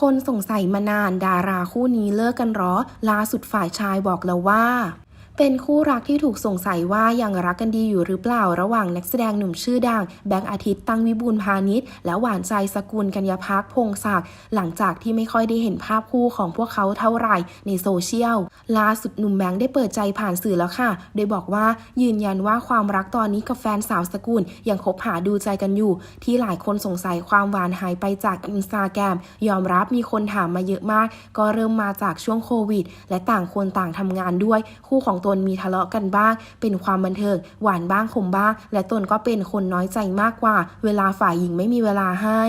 คนสงสัยมานานดาราคู่นี้เลิกกันหรอล่าสุดฝ่ายชายบอกแล้วว่า เป็นคู่รักที่ถูกสงสัยว่ายังรักกันดีอยู่หรือเปล่าระหว่างนักแสดงหนุ่มชื่อดังแบงค์อาทิตย์ตั้งวิบูลพาณิชย์และหวานใจสกุลกัญญาพักพงศักดิ์หลังจากที่ไม่ค่อยได้เห็นภาพคู่ของพวกเขาเท่าไหร่ในโซเชียลล่าสุดหนุ่มแบงค์ได้เปิดใจผ่านสื่อแล้วค่ะ โดยบอกว่ายืนยันว่าความรักตอนนี้กับแฟนสาวสกุลยังคบหาดูใจกันอยู่ ที่หลายคนสงสัยความหวานหายไปจากอินสตาแกรมยอมรับมีคนถามมาเยอะมาก ก็เริ่มมาจากช่วงโควิด และต่างคนต่างทำงานด้วยคู่ของตนมีทะเลาะกันบ้าง เป็นความบันเทิงหวานบ้างขมบ้าง และตนก็เป็นคนน้อยใจมากกว่า เวลาฝ่ายหญิงไม่มีเวลาให้